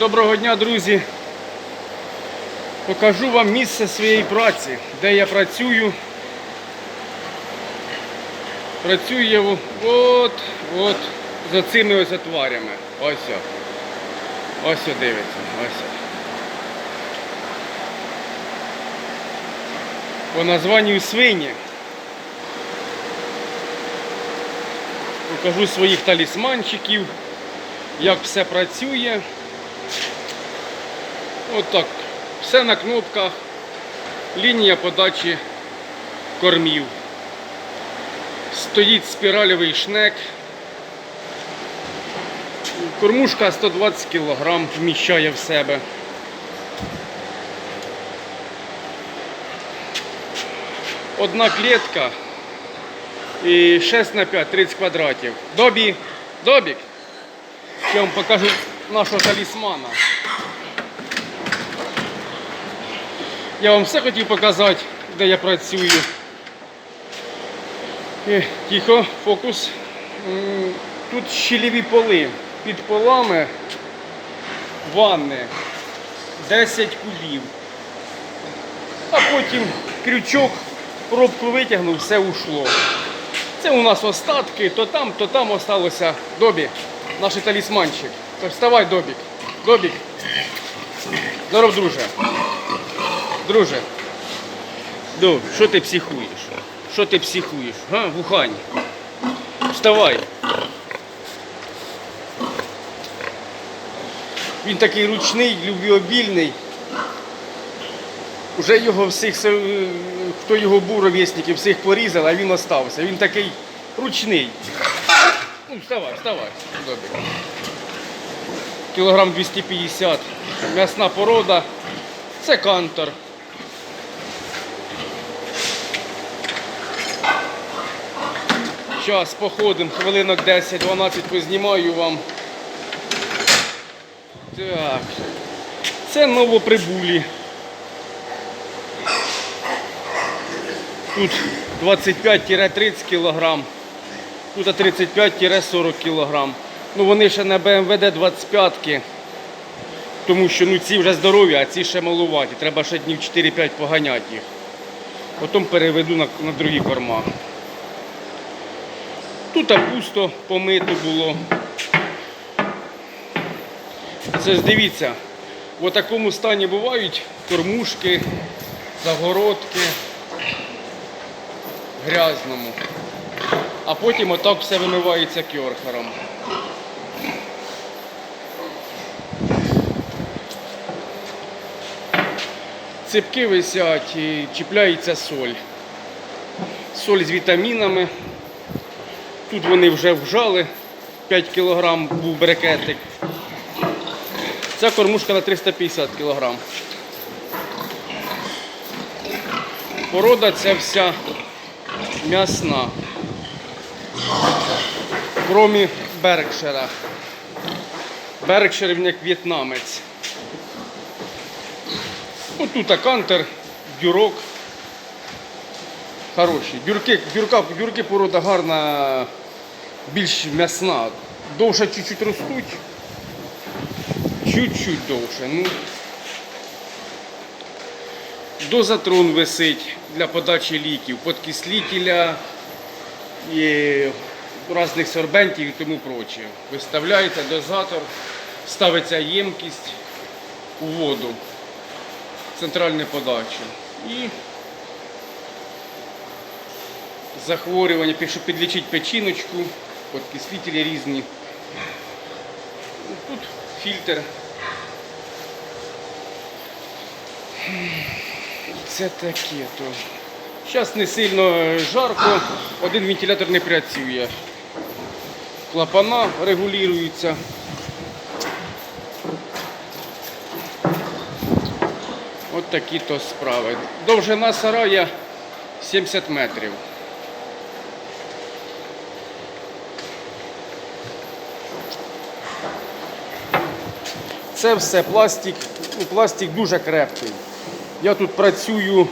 Доброго дня, друзі. Покажу вам місце своєї праці, де я працюю. Працюю я от, от за цими ось отварями. Ось. Ось дивиться. Ось. По названню свині. Покажу своїх талісманчиків, як все працює. Отак. Все на кнопках. Лінія подачі кормів. Стоїть спіральовий шнек. Кормушка 120 кг вміщає в себе. Одна клітка і 6 на 5, 30 квадратів. Добі, Добік. Я вам покажу нашого талісмана. Я вам все хотів показати, де я працюю. Е, Тихо, фокус. Тут щіліві поли. Під полами ванни 10 кубів. А потім крючок, пробку витягнув, все ушло. Це у нас остатки, то там, то там осталося. Добі, наш талісманчик. Тож вставай, Добік. Добік. Здоров, друже. Друже. Доб, що ти психуєш? Що ти психуєш? Га, вухань. Вставай. Він такий ручний, любвіобільний. Уже його всіх, е, хто його був, всіх порізали, а він остався. Він такий ручний. Ну, вставай, вставай. Добре. Кілограм 250. М'ясна порода. Це кантор. Зараз походимо, хвилинок 10-12 познімаю вам. Так. Це новоприбулі. Тут 25-30 кг, тут 35-40 кг. Ну вони ще на БМВД 25 ки тому що ну, ці вже здорові, а ці ще малуваті. Треба ще днів 4-5 поганяти їх. Потім переведу на, на другі корма. Тут пусто помито було. Це ж дивіться, в такому стані бувають кормушки, загородки грязному. А потім отак все вимивається кьорхером. Ципки висять і чіпляється соль. Соль з вітамінами. Тут вони вже вжали. 5 кг був брикетик. Ця кормушка на 350 кг. Порода ця вся м'ясна. Кромі Беркшира. Беркшир він як в'єтнамець. Отут кантер, дюрок. Хороші. Дюрки, дюрка, дюрки порода гарна, більш м'ясна. Довше чуть-чуть ростуть. Чуть-чуть довше. Ну, дозатрон висить для подачі ліків, подкислителя і різних сорбентів і тому проче. Виставляється дозатор, ставиться ємкість у воду, центральну подачу. І захворювання, щоб підлічити печіночку, подкислителі різні. Тут фільтр. Це таке то. Зараз не сильно жарко, один вентилятор не працює. Клапана регулюються. От такі то справи. Довжина сарая 70 метрів. Це все пластик. Ну, пластик дуже крепкий. Я тут працюю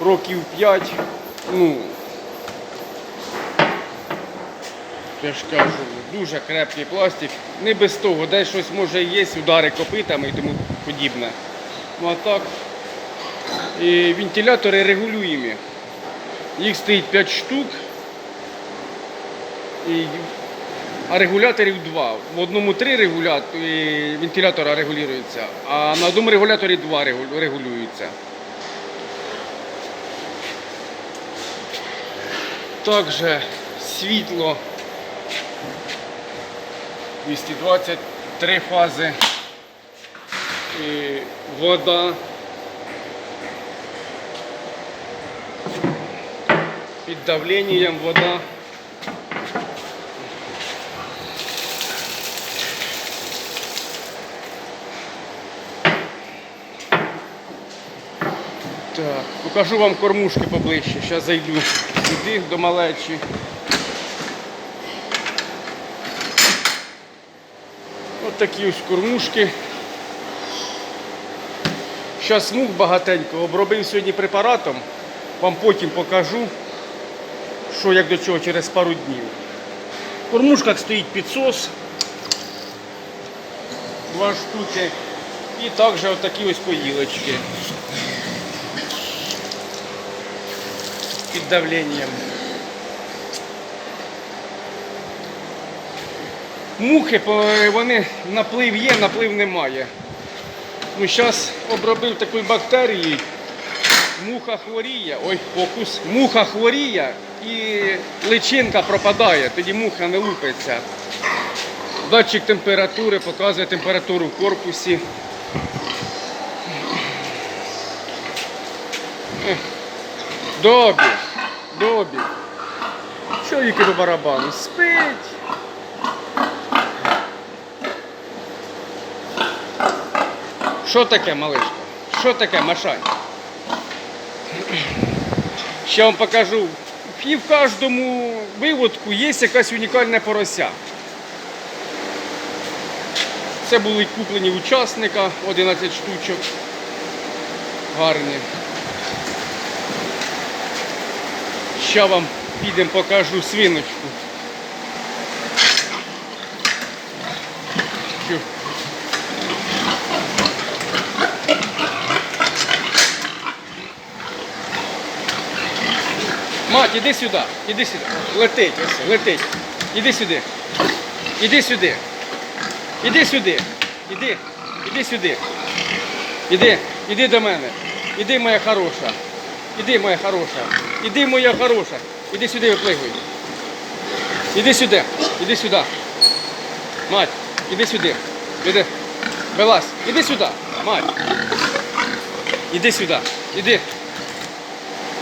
років 5. Ну, я ж кажу, Дуже крепкий пластик. Не без того, десь щось може є, удари копитами і тому подібне. Ну а так. І вентилятори регулюємі. Їх стоїть 5 штук. І, а регуляторів два. В одному три регулятори, вентилятора регулюються, а на одному регуляторі два регу- регулюються. Також світло 220, три фази. І вода. Під давленням вода. Так, покажу вам кормушки поближче. Зараз зайду сюди до малечі. Ось такі ось кормушки. Зараз смуг багатенько обробив сьогодні препаратом. Вам потім покажу, що як до чого через пару днів. В кормушках стоїть підсос. Два штуки. І також отакі ось поїлочки. Під давленням. Мухи, вони наплив є, наплив немає. Ну, зараз обробив такою бактерією. Муха хворіє, ой, фокус. Муха хворіє і личинка пропадає, тоді муха не лупиться. Датчик температури показує температуру в корпусі. Добі, добі. Чоловіки по барабану спить. Що таке, малишка? Що таке, Машань? Ще вам покажу. І в кожному виводку є якась унікальна порося. Це були куплені учасника 11 штучок. Гарні. Ще вам підемо покажу свиночку. Мать, іди сюди, іди сюди. Летить, ось, летить. Іди сюди. Іди сюди. Іди сюди. Іди. Іди сюди. Іди, іди до мене. Іди, моя хороша. Іди, моя хороша. Іди, моя хороша. Іди сюди, виплигуй. Іди сюди. Іди сюди. Мать, іди сюди. Іди. Вилазь. Іди сюди. Мать. Іди сюди. Іди.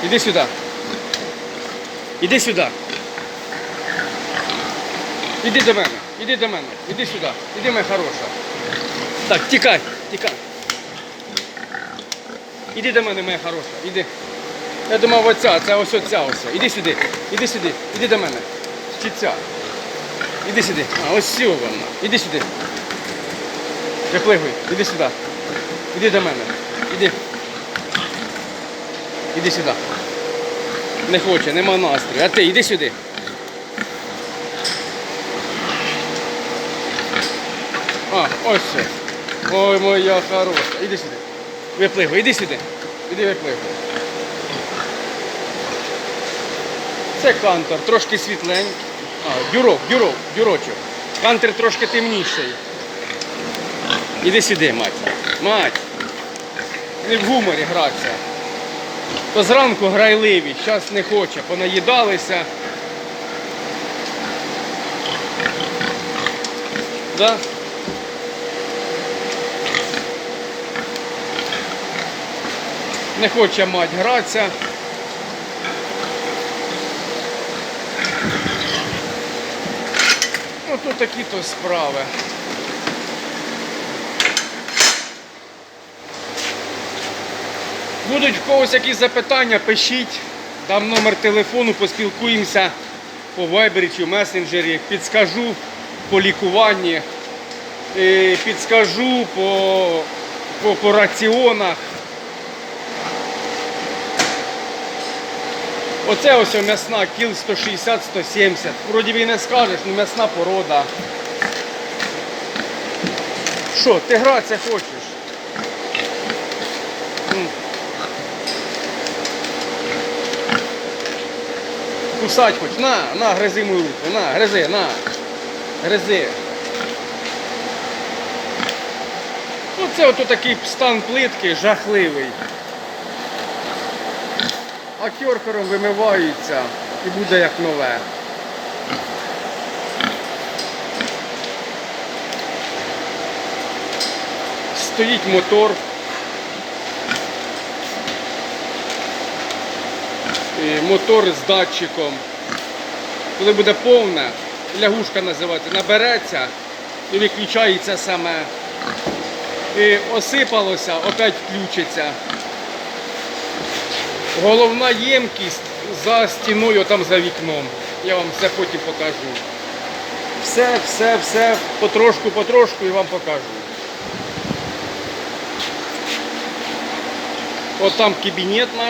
Іди сюди. Іди сюди. Іди до мене. Іди до мене. Іди сюди. Іди, моя хороша. Так, тікай, тікай. Іди до мене, моя хороша. Іди. Я думав, оця, це ось оця ось. Іди сюди. Іди сюди. Іди до мене. Чи ця. Іди сюди. А, ось сю вона. Іди сюди. Приплигуй. Іди сюди. Іди до мене. Іди. Іди сюди. Не хоче, нема настрою. А ти йди сюди. А, ось все. Ой, моя хороша. Іди сюди. Виплигуй, іди сюди. Іди виплигуй. Це кантор, трошки світленький. А, дюрок, дюрок, дюрочок. Кантер трошки темніший. Іди сюди, мать. Мать. Не в гуморі гратися. То зранку грайливі, зараз не хоче, понаїдалися. Да? Не хоче мать гратися. Ну такі то справи. Будуть в когось якісь запитання, пишіть. Дам номер телефону, поспілкуємося по вайбері чи в месенджері. Підскажу по лікуванні, е, підскажу по, по, по раціонах. Оце ось м'ясна, кіл 160-170. Вроді би і не скажеш, ну м'ясна порода. Що, ти гратися хочеш? Кусать хоч. На, на, гризи мою руку, на, гризи, на. Гризи. Оце ото такий стан плитки жахливий. А кьоркером вимиваються і буде як нове. Стоїть мотор. Мотор з датчиком. Коли буде повне, лягушка називається, набереться і виключається саме. І осипалося, опять включиться. Головна ємкість за стіною, там за вікном. Я вам все потім покажу. Все, все, все, потрошку, потрошку і вам покажу. От там кабінет наш.